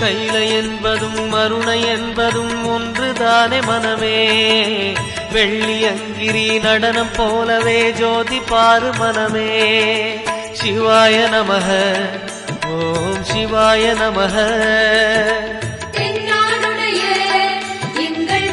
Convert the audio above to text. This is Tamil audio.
கைல என்பதும் மருணை என்பதும் ஒன்றுதானே மனமே. வெள்ளி அங்கிரி நடனம் போலவே ஜோதி பாரு மனமே. சிவாய நமக ஓம் சிவாய நமக. தென்னாடுடைய எங்கள்